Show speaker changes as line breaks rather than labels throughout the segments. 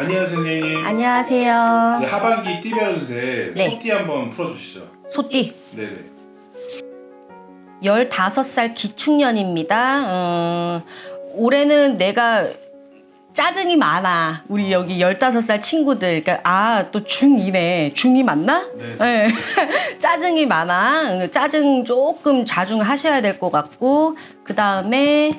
안녕하세요 선생님.
안녕하세요.
네, 하반기 띠별운세
네.
소띠 한번 풀어주시죠.
소띠
네네.
15살 기축년입니다. 어, 올해는 내가 짜증이 많아. 우리 여기 15살 친구들. 그러니까 아, 또 중2네. 중2 맞나?
네.
네. 짜증이 많아. 어, 짜증 조금 자중 하셔야 될 것 같고 그 다음에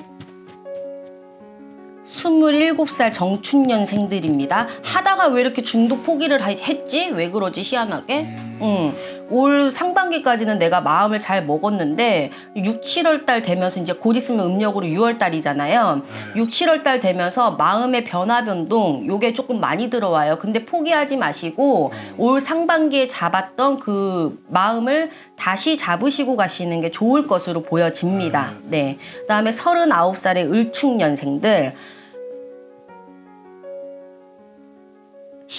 27살 정춘년생들입니다. 하다가 왜 이렇게 중도 포기를 하- 했지? 왜 그러지? 희한하게. 음, 올 상반기까지는 내가 마음을 잘 먹었는데 6, 7월 달 되면서 이제 곧 있으면 음력으로 6월 달이잖아요. 6, 7월 달 되면서 마음의 변화 변동 요게 조금 많이 들어와요. 근데 포기하지 마시고 올 상반기에 잡았던 그 마음을 다시 잡으시고 가시는 게 좋을 것으로 보여집니다. 네. 그다음에 39살의 을축년생들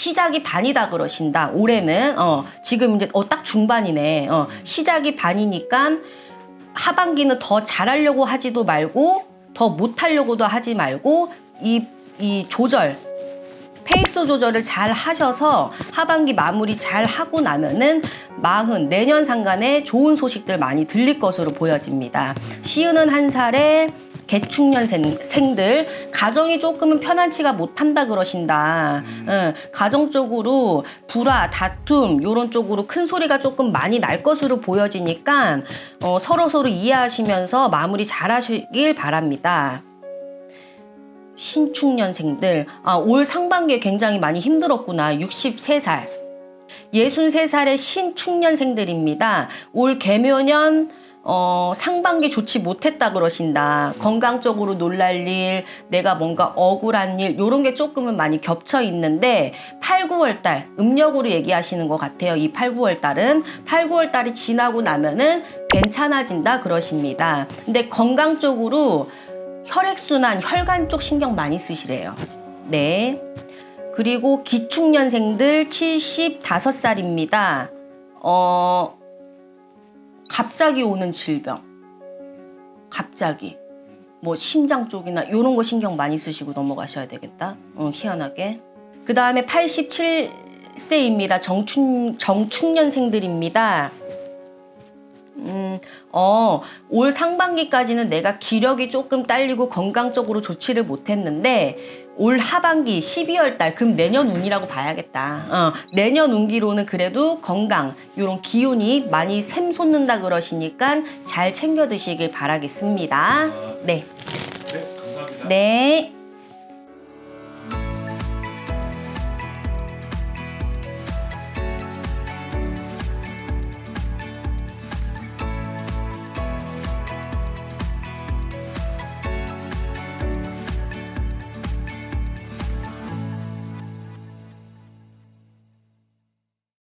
시작이 반이다 그러신다. 올해는 어 지금 이제 어 딱 중반이네. 어 시작이 반이니까 하반기는 더 잘하려고 하지도 말고 더 못하려고도 하지 말고 이 이 조절 페이스 조절을 잘 하셔서 하반기 마무리 잘 하고 나면은 마흔 내년 상간에 좋은 소식들 많이 들릴 것으로 보여집니다. 시은은 한 살에 개축년생들 가정이 조금은 편안치가 못한다 그러신다. 응, 가정적으로 불화, 다툼 요런 쪽으로 큰 소리가 조금 많이 날 것으로 보여지니까 어, 서로 서로 이해하시면서 마무리 잘 하시길 바랍니다. 신축년생들 아, 올 상반기에 굉장히 많이 힘들었구나. 63살. 63살의 신축년생들입니다. 올 개묘년 어, 상반기 좋지 못했다 그러신다. 건강적으로 놀랄 일, 내가 뭔가 억울한 일, 요런 게 조금은 많이 겹쳐 있는데, 8, 9월 달, 음력으로 얘기하시는 것 같아요. 이 8, 9월 달은. 8, 9월 달이 지나고 나면은 괜찮아진다 그러십니다. 근데 건강 쪽으로 혈액순환, 혈관 쪽 신경 많이 쓰시래요. 네. 그리고 기축년생들 75살입니다. 어, 갑자기 오는 질병. 갑자기. 뭐 심장 쪽이나 이런 거 신경 많이 쓰시고 넘어가셔야 되겠다. 어, 희한하게. 그 다음에 87세입니다. 정축, 정축년생들입니다. 음, 어, 올 상반기까지는 내가 기력이 조금 딸리고 건강적으로 좋지를 못했는데, 올 하반기 12월 달, 그럼 내년 운이라고 봐야겠다. 어, 내년 운기로는 그래도 건강, 요런 기운이 많이 샘솟는다 그러시니까 잘 챙겨 드시길 바라겠습니다. 네.
네 감사합니다.
네.